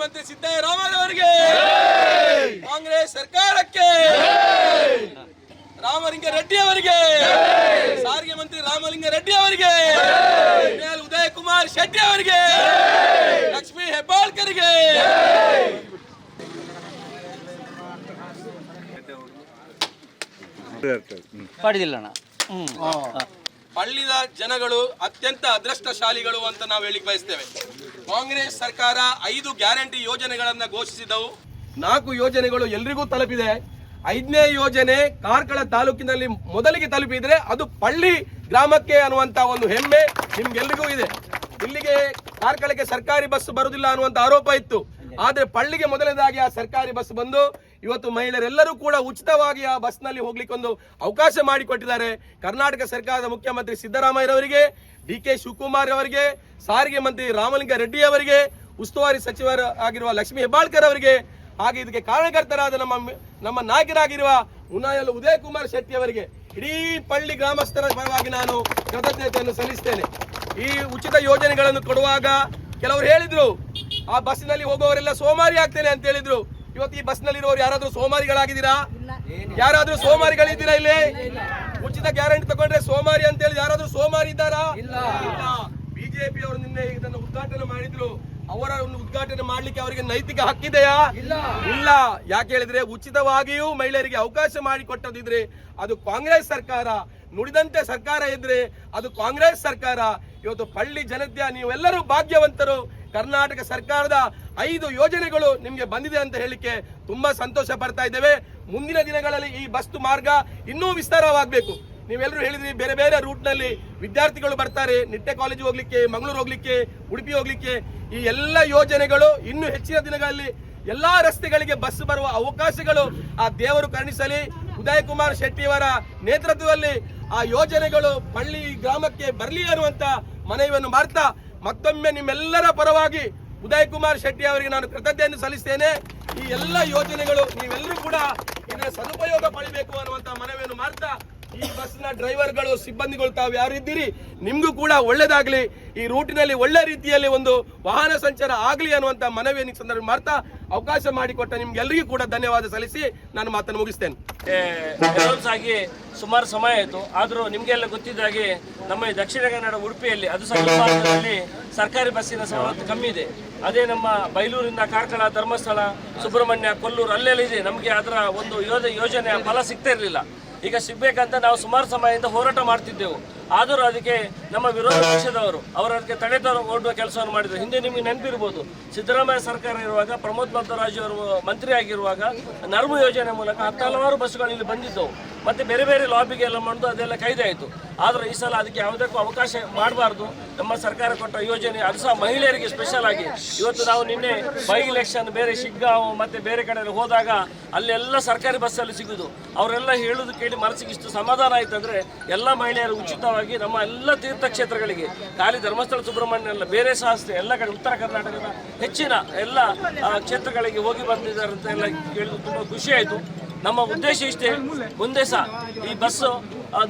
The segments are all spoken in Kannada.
ಮುಖ್ಯಮಂತ್ರಿ ಸಿದ್ದರಾಮಯ್ಯವರಿಗೆ ಕಾಂಗ್ರೆಸ್ ಸರ್ಕಾರಕ್ಕೆ ರಾಮಲಿಂಗ ರೆಡ್ಡಿ ಅವರಿಗೆ ಸಾರಿಗೆ ಮಂತ್ರಿ ರಾಮಲಿಂಗ ರೆಡ್ಡಿ ಅವರಿಗೆ ಉದಯ ಕುಮಾರ್ ಶೆಟ್ಟಿ ಅವರಿಗೆ ಲಕ್ಷ್ಮೀ ಹೆಬ್ಬಾಳ್ಕರ್ಗೆ ಪಡೆದಿಲ್ಲ ಅಣ್ಣ ಹ್ಞೂ ಪಳ್ಳಿದ ಜನಗಳು ಅತ್ಯಂತ ಅದೃಷ್ಟಶಾಲಿಗಳು ಅಂತ ನಾವು ಹೇಳಿಕ್ ಬಯಸ್ತೇವೆ ಕಾಂಗ್ರೆಸ್ ಸರ್ಕಾರ ಐದು ಗ್ಯಾರಂಟಿ ಯೋಜನೆಗಳನ್ನ ಘೋಷಿಸಿದವು. ನಾಲ್ಕು ಯೋಜನೆಗಳು ಎಲ್ರಿಗೂ ತಲುಪಿದೆ. ಐದನೇ ಯೋಜನೆ ಕಾರ್ಕಳ ತಾಲೂಕಿನಲ್ಲಿ ಮೊದಲಿಗೆ ತಲುಪಿದ್ರೆ ಅದು ಪಳ್ಳಿ ಗ್ರಾಮಕ್ಕೆ ಅನ್ನುವಂತ ಒಂದು ಹೆಮ್ಮೆ ನಿಮ್ಗೆಲ್ರಿಗೂ ಇದೆ. ಇಲ್ಲಿಗೆ ಕಾರ್ಕಳಕ್ಕೆ ಸರ್ಕಾರಿ ಬಸ್ ಬರುವುದಿಲ್ಲ ಅನ್ನುವಂತ ಆರೋಪ ಇತ್ತು. ಆದ್ರೆ ಪಳ್ಳಿಗೆ ಮೊದಲನೇದಾಗಿ ಆ ಸರ್ಕಾರಿ ಬಸ್ ಬಂದು ಇವತ್ತು ಮಹಿಳೆಯರೆಲ್ಲರೂ ಕೂಡ ಉಚಿತವಾಗಿ ಆ ಬಸ್ನಲ್ಲಿ ಹೋಗ್ಲಿಕ್ಕೆ ಒಂದು ಅವಕಾಶ ಮಾಡಿಕೊಟ್ಟಿದ್ದಾರೆ. ಕರ್ನಾಟಕ ಸರ್ಕಾರದ ಮುಖ್ಯಮಂತ್ರಿ ಸಿದ್ದರಾಮಯ್ಯರವರಿಗೆ ಡಿ ಕೆ ಶಿವಕುಮಾರ್ ಅವರಿಗೆ, ಸಾರಿಗೆ ಮಂತ್ರಿ ರಾಮಲಿಂಗ ರೆಡ್ಡಿ ಅವರಿಗೆ, ಉಸ್ತುವಾರಿ ಸಚಿವರು ಆಗಿರುವ ಲಕ್ಷ್ಮೀ ಹೆಬ್ಬಾಳ್ಕರ್ ಅವರಿಗೆ, ಹಾಗೆ ಇದಕ್ಕೆ ಕಾರಣಕರ್ತರಾದ ನಮ್ಮ ನಮ್ಮ ನಾಯಕರಾಗಿರುವ ಉನಾಯಲ್ ಉದಯ ಕುಮಾರ್ ಶೆಟ್ಟಿ ಅವರಿಗೆ, ಇಡೀ ಪಳ್ಳಿ ಗ್ರಾಮಸ್ಥರ ಪರವಾಗಿ ನಾನು ಕೃತಜ್ಞತೆಯನ್ನು ಸಲ್ಲಿಸ್ತೇನೆ. ಈ ಉಚಿತ ಯೋಜನೆಗಳನ್ನು ಕೊಡುವಾಗ ಕೆಲವರು ಹೇಳಿದ್ರು, ಆ ಬಸ್ಸಿನಲ್ಲಿ ಹೋಗುವವರೆಲ್ಲ ಸೋಮಾರಿ ಆಗ್ತೇನೆ ಅಂತ ಹೇಳಿದ್ರು. ಇವತ್ತು ಈ ಬಸ್ ಇರುವವರು ಯಾರಾದ್ರೂ ಸೋಮಾರಿಗಳಾಗಿದ್ದೀರಾ? ಯಾರಾದ್ರೂ ಸೋಮಾರಿಗಳಿದ್ದೀರಾ ಇಲ್ಲಿ? ಉಚಿತ ಗ್ಯಾರಂಟಿ ತಗೊಂಡ್ರೆ ಸೋಮಾರಿ ಅಂತ ಹೇಳಿ ಯಾರಾದ್ರೂ ಸೋಮಾರಿ ಇದ್ದಾರಾ? ಇಲ್ಲ. ಬಿಜೆಪಿ ಅವರು ನಿನ್ನೆ ಇದನ್ನು ಉದ್ಘಾಟನೆ ಮಾಡಿದ್ರು. ಅವರ ಒಂದು ಉದ್ಘಾಟನೆ ಮಾಡ್ಲಿಕ್ಕೆ ಅವರಿಗೆ ನೈತಿಕ ಹಕ್ಕಿದೆಯಾ ಇಲ್ಲ. ಯಾಕೆ ಹೇಳಿದ್ರೆ ಉಚಿತವಾಗಿಯೂ ಮಹಿಳೆಯರಿಗೆ ಅವಕಾಶ ಮಾಡಿಕೊಟ್ಟದಿದ್ರೆ ಅದು ಕಾಂಗ್ರೆಸ್ ಸರ್ಕಾರ ನುಡಿದಂತೆ ಸರ್ಕಾರ ಇದ್ರೆ ಅದು ಕಾಂಗ್ರೆಸ್ ಸರ್ಕಾರ. ಇವತ್ತು ಪಳ್ಳಿ ಜನತೆಯ ನೀವೆಲ್ಲರೂ ಭಾಗ್ಯವಂತರು. ಕರ್ನಾಟಕ ಸರ್ಕಾರದ ಐದು ಯೋಜನೆಗಳು ನಿಮಗೆ ಬಂದಿದೆ ಅಂತ ಹೇಳಿಕೆ ತುಂಬಾ ಸಂತೋಷ ಪಡ್ತಾ ಇದ್ದೇವೆ. ಮುಂದಿನ ದಿನಗಳಲ್ಲಿ ಈ ಬಸ್ ಮಾರ್ಗ ಇನ್ನೂ ವಿಸ್ತಾರವಾಗಬೇಕು. ನೀವೆಲ್ಲರೂ ಹೇಳಿದ್ರಿ ಬೇರೆ ಬೇರೆ ರೂಟ್ನಲ್ಲಿ ವಿದ್ಯಾರ್ಥಿಗಳು ಬರ್ತಾರೆ. ನಿಟ್ಟೆ ಕಾಲೇಜ್ ಹೋಗ್ಲಿಕ್ಕೆ, ಮಂಗಳೂರು ಹೋಗ್ಲಿಕ್ಕೆ, ಉಡುಪಿ ಹೋಗ್ಲಿಕ್ಕೆ. ಈ ಎಲ್ಲ ಯೋಜನೆಗಳು ಇನ್ನು ಹೆಚ್ಚಿನ ದಿನಗಳಲ್ಲಿ ಎಲ್ಲಾ ರಸ್ತೆಗಳಿಗೆ ಬಸ್ ಬರುವ ಅವಕಾಶಗಳು ಆ ದೇವರು ಕರುಣಿಸಲಿ. ಉದಯ್ ಕುಮಾರ್ ಶೆಟ್ಟಿಯವರ ನೇತೃತ್ವದಲ್ಲಿ ಆ ಯೋಜನೆಗಳು ಪಳ್ಳಿ ಗ್ರಾಮಕ್ಕೆ ಬರಲಿ ಅನ್ನುವಂತ ಮನವಿಯನ್ನು ಮಾಡ್ತಾ ಮತ್ತೊಮ್ಮೆ ನಿಮ್ಮೆಲ್ಲರ ಪರವಾಗಿ ಉದಯ್ ಕುಮಾರ್ ಶೆಟ್ಟಿ ಅವರಿಗೆ ನಾನು ಕೃತಜ್ಞತೆಯನ್ನು ಸಲ್ಲಿಸ್ತೇನೆ. ಈ ಎಲ್ಲ ಯೋಜನೆಗಳು ನೀವೆಲ್ಲರೂ ಕೂಡ ಇದರ ಸದುಪಯೋಗ ಪಡಿಬೇಕು ಅನ್ನುವಂತ ಮನವಿಯನ್ನು ಮಾಡ್ತಾ ಈ ಬಸ್ನ ಡ್ರೈವರ್ಗಳು, ಸಿಬ್ಬಂದಿಗಳು ತಾವು ಯಾರಿದ್ದೀರಿ ನಿಮಗೂ ಕೂಡ ಒಳ್ಳೇದಾಗಲಿ. ಈ ರೂಟಿನಲ್ಲಿ ಒಳ್ಳೆ ರೀತಿಯಲ್ಲಿ ಒಂದು ವಾಹನ ಸಂಚಾರ ಆಗಲಿ ಅನ್ನುವಂತ ಮನವಿಯನ್ನು ಸಂದರ್ಭ ಮಾಡ್ತಾ ಅವಕಾಶ ಮಾಡಿಕೊಟ್ಟ ನಿಮ್ಗೆಲ್ಲರಿಗೂ ಕೂಡ ಧನ್ಯವಾದ ಸಲ್ಲಿಸಿ ನಾನು ಮಾತನ್ನು ಮುಗಿಸ್ತೇನೆ. ಆಗಿ ಸುಮಾರು ಸಮಯ ಆಯಿತು. ಆದರೂ ನಿಮಗೆಲ್ಲ ಗೊತ್ತಿದ್ದ ಹಾಗೆ ನಮ್ಮ ಈ ದಕ್ಷಿಣ ಕನ್ನಡ ಉಡುಪಿಯಲ್ಲಿ, ಅದು ಸಹ ಸರ್ಕಾರಿ ಬಸ್ಸಿನ ಸವಲತ್ತು ಕಮ್ಮಿ ಇದೆ. ಅದೇ ನಮ್ಮ ಬೈಲೂರಿಂದ ಕಾರ್ಕಳ ಧರ್ಮಸ್ಥಳ, ಸುಬ್ರಹ್ಮಣ್ಯ, ಕೊಲ್ಲೂರು, ಅಲ್ಲೆಲ್ಲ ಇದೆ. ನಮಗೆ ಅದರ ಒಂದು ಯೋಜ, ಯೋಜನೆಯ ಫಲ ಸಿಗ್ತಾ ಇರಲಿಲ್ಲ. ಈಗ ಸಿಗ್ಬೇಕಂತ ನಾವು ಸುಮಾರು ಸಮಯದಿಂದ ಹೋರಾಟ ಮಾಡ್ತಿದ್ದೆವು. ಆದರೂ ಅದಕ್ಕೆ ನಮ್ಮ ವಿರೋಧ ಪಕ್ಷದವರು ಅವರು ಅದಕ್ಕೆ ತಡೆ ಓಡುವ ಕೆಲಸವನ್ನು ಮಾಡಿದ್ರು. ಹಿಂದೆ ನಿಮಗೆ ನೆನಪಿರ್ಬೋದು, ಸಿದ್ದರಾಮಯ್ಯ ಸರ್ಕಾರ ಇರುವಾಗ, ಪ್ರಮೋದ್ ಮಧ್ವರಾಜ್ ಅವರು ಮಂತ್ರಿ ಆಗಿರುವಾಗ ನರ್ಮ ಯೋಜನೆ ಮೂಲಕ ಹತ್ತು ಹಲವಾರು ಬಸ್ಗಳು ಇಲ್ಲಿ ಬಂದಿದ್ದವು. ಮತ್ತೆ ಬೇರೆ ಬೇರೆ ಲಾಬಿಗೆ ಎಲ್ಲ ಮಾಡೋದು ಅದೆಲ್ಲ ಕೈದಾಯಿತು ಆದರೆ ಈ ಸಲ ಅದಕ್ಕೆ ಯಾವುದಕ್ಕೂ ಅವಕಾಶ ಮಾಡಬಾರ್ದು. ನಮ್ಮ ಸರ್ಕಾರ ಕೊಟ್ಟ ಯೋಜನೆ, ಅದು ಸಹ ಮಹಿಳೆಯರಿಗೆ ಸ್ಪೆಷಲ್ ಆಗಿ. ಇವತ್ತು ನಾವು ನಿನ್ನೆ ಬೈ ಇಲೆಕ್ಷನ್ ಬೇರೆ ಶಿಗ್ಗಾಂವ್ ಮತ್ತೆ ಬೇರೆ ಕಡೆಯಲ್ಲಿ ಹೋದಾಗ ಅಲ್ಲೆಲ್ಲ ಸರ್ಕಾರಿ ಬಸ್ಸಲ್ಲಿ ಸಿಗುದು. ಅವರೆಲ್ಲ ಹೇಳುದು ಕೇಳಿ ಮನಸ್ಸಿಗೆ ಇಷ್ಟು ಸಮಾಧಾನ ಆಯ್ತು ಅಂದ್ರೆ ಎಲ್ಲ ಮಹಿಳೆಯರು ಉಚಿತವಾಗಿ ನಮ್ಮ ಎಲ್ಲ ತೀರ್ಥಕ್ಷೇತ್ರಗಳಿಗೆ ಖಾಲಿ ಧರ್ಮಸ್ಥಳ, ಸುಬ್ರಹ್ಮಣ್ಯ ಅಲ್ಲ, ಬೇರೆ ಸಹ ಎಲ್ಲ ಕಡೆ ಉತ್ತರ ಕರ್ನಾಟಕದ ಹೆಚ್ಚಿನ ಎಲ್ಲ ಕ್ಷೇತ್ರಗಳಿಗೆ ಹೋಗಿ ಬಂದಿದ್ದಾರೆ ಅಂತ ಎಲ್ಲ ತುಂಬಾ ಖುಷಿ ಆಯ್ತು. ನಮ್ಮ ಉದ್ದೇಶ ಇಷ್ಟೇ. ಮುಂದೆ ಸಹ ಈ ಬಸ್ಸು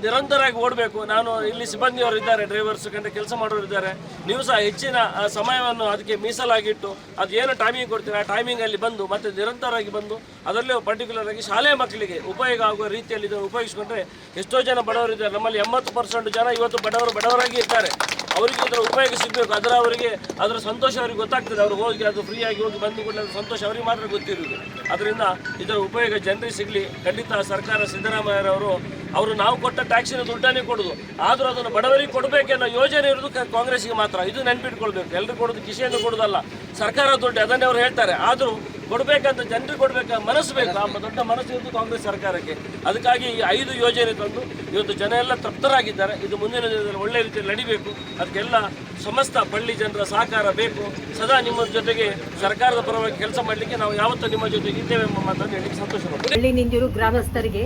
ನಿರಂತರವಾಗಿ ಓಡಬೇಕು. ನಾನು ಇಲ್ಲಿ ಸಿಬ್ಬಂದಿಯವರು ಇದ್ದಾರೆ ಡ್ರೈವರ್ಸ್ ಕಂಡು ಕೆಲಸ ಮಾಡೋರು ಇದ್ದಾರೆ. ನೀವು ಸಹ ಹೆಚ್ಚಿನ ಸಮಯವನ್ನು ಅದಕ್ಕೆ ಮೀಸಲಾಗಿಟ್ಟು ಅದು ಏನು ಟೈಮಿಂಗ್ ಕೊಡ್ತೀರ, ಆ ಟೈಮಿಂಗಲ್ಲಿ ಬಂದು, ಮತ್ತೆ ನಿರಂತರವಾಗಿ ಬಂದು, ಅದರಲ್ಲೂ ಪರ್ಟಿಕ್ಯುಲರ್ ಆಗಿ ಶಾಲೆಯ ಮಕ್ಕಳಿಗೆ ಉಪಯೋಗ ಆಗುವ ರೀತಿಯಲ್ಲಿ ಇದನ್ನು ಉಪಯೋಗಿಸಿಕೊಂಡ್ರೆ ಎಷ್ಟೋ ಜನ ಬಡವರು ಇದ್ದಾರೆ ನಮ್ಮಲ್ಲಿ ಎಂಬತ್ತು ಪರ್ಸೆಂಟ್ ಜನ ಇವತ್ತು ಬಡವರು, ಬಡವರಾಗಿ ಇದ್ದಾರೆ. ಅವರಿಗೆ ಅದರ ಉಪಯೋಗ ಸಿಗಬೇಕು. ಅದರ ಅವರಿಗೆ, ಅದರ ಸಂತೋಷ ಅವರಿಗೆ ಗೊತ್ತಾಗ್ತದೆ. ಅವರು ಹೋಗಿ, ಅದು ಫ್ರೀಯಾಗಿ ಹೋಗಿ ಬಂದು ಕೂಡ ಸಂತೋಷ ಅವರಿಗೆ ಮಾತ್ರ ಗೊತ್ತಿರುವುದು. ಅದರಿಂದ ಇದರ ಉಪಯೋಗ ಜನರಿಗೆ ಸಿಗಲಿ. ಖಂಡಿತ ಸರ್ಕಾರ ಸಿದ್ದರಾಮಯ್ಯರವರು, ಅವರು ನಾವು ಕೊಟ್ಟ ಟ್ಯಾಕ್ಸಿನ ದುಡ್ಡನ್ನೇ ಕೊಡೋದು. ಆದರೂ ಅದನ್ನು ಬಡವರಿಗೆ ಕೊಡಬೇಕೆನ್ನೋ ಯೋಜನೆ ಇರೋದು ಕಾಂಗ್ರೆಸ್ಗೆ ಮಾತ್ರ. ಇದು ನೆನ್ಪಿಟ್ಕೊಳ್ಬೇಕು. ಎಲ್ಲರೂ ಕೊಡೋದು ಕಿಸೆಯನ್ನು ಕೊಡೋದಲ್ಲ. ಸರ್ಕಾರ ದುಡ್ಡು, ಅದನ್ನೇ ಅವರು ಹೇಳ್ತಾರೆ. ಆದರೂ ಕೊಡಬೇಕಂತ ಜನರಿಗೆ ಕೊಡಬೇಕ? ಮನಸ್ಸು ಬೇಕು. ಆ ದೊಡ್ಡ ಮನಸ್ಸು ಇರೋದು ಕಾಂಗ್ರೆಸ್ ಸರ್ಕಾರಕ್ಕೆ. ಅದಕ್ಕಾಗಿ ಈ ಐದು ಯೋಜನೆ ತಂದು ಇವತ್ತು ಜನ ಎಲ್ಲ ತೃಪ್ತರಾಗಿದ್ದಾರೆ. ಇದು ಮುಂದಿನ ದಿನದಲ್ಲಿ ಒಳ್ಳೆ ರೀತಿಯಲ್ಲಿ ನಡಿಬೇಕು. ಅದಕ್ಕೆಲ್ಲ ಸಮಸ್ತ ಬಳ್ಳಿ ಜನರ ಸಹಕಾರ ಬೇಕು. ಸದಾ ನಿಮ್ಮ ಜೊತೆಗೆ ಸರ್ಕಾರದ ಪರವಾಗಿ ಕೆಲಸ ಮಾಡಲಿಕ್ಕೆ ನಾವು ಯಾವತ್ತೂ ನಿಮ್ಮ ಜೊತೆಗೆ ಇದ್ದೇವೆ ಎಂಬ ಮಾತನ್ನು ಹೇಳಿ ಸಂತೋಷ. ಹಳ್ಳಿ ನಿಂದಿರು ಗ್ರಾಮಸ್ಥರಿಗೆ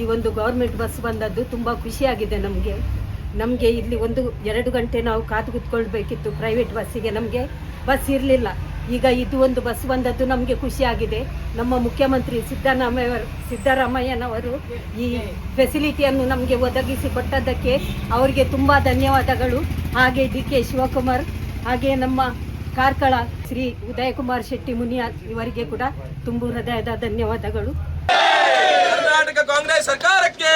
ಈ ಒಂದು ಗೌರ್ಮೆಂಟ್ ಬಸ್ ಬಂದದ್ದು ತುಂಬ ಖುಷಿಯಾಗಿದೆ ನಮಗೆ. ನಮಗೆ ಇಲ್ಲಿ ಒಂದು ಎರಡು ಗಂಟೆ ನಾವು ಕಾದು ಕುತ್ಕೊಳ್ಬೇಕಿತ್ತು. ಪ್ರೈವೇಟ್ ಬಸ್ಸಿಗೆ ನಮಗೆ ಬಸ್ ಇರಲಿಲ್ಲ. ಈಗ ಇದು ಒಂದು ಬಸ್ ಬಂದದ್ದು ನಮಗೆ ಖುಷಿಯಾಗಿದೆ. ನಮ್ಮ ಮುಖ್ಯಮಂತ್ರಿ ಸಿದ್ದರಾಮಯ್ಯ ಸಿದ್ದರಾಮಯ್ಯನವರು ಈ ಫೆಸಿಲಿಟಿಯನ್ನು ನಮಗೆ ಒದಗಿಸಿ ಕೊಟ್ಟದ್ದಕ್ಕೆ ಅವರಿಗೆ ತುಂಬ ಧನ್ಯವಾದಗಳು. ಹಾಗೆ ಡಿ ಕೆ ಶಿವಕುಮಾರ್, ಹಾಗೆ ನಮ್ಮ ಕಾರ್ಕಳ ಶ್ರೀ ಉದಯಕುಮಾರ್ ಶೆಟ್ಟಿ ಮುನಿಯಾ ಇವರಿಗೆ ಕೂಡ ತುಂಬು ಹೃದಯದ ಧನ್ಯವಾದಗಳು. ಕರ್ನಾಟಕ ಕಾಂಗ್ರೆಸ್ ಸರ್ಕಾರಕ್ಕೆ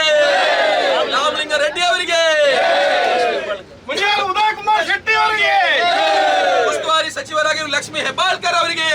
ರಾಮಲಿಂಗ ರೆಡ್ಡಿ ಅವರಿಗೆ ಉದಯ ಕುಮಾರ್ ಶೆಟ್ಟಿ ಅವರಿಗೆ ಉಸ್ತುವಾರಿ ಸಚಿವರಾಗಿರುವ ಲಕ್ಷ್ಮಿ ಹೆಬ್ಬಾಳ್ಕರ್ ಅವರಿಗೆ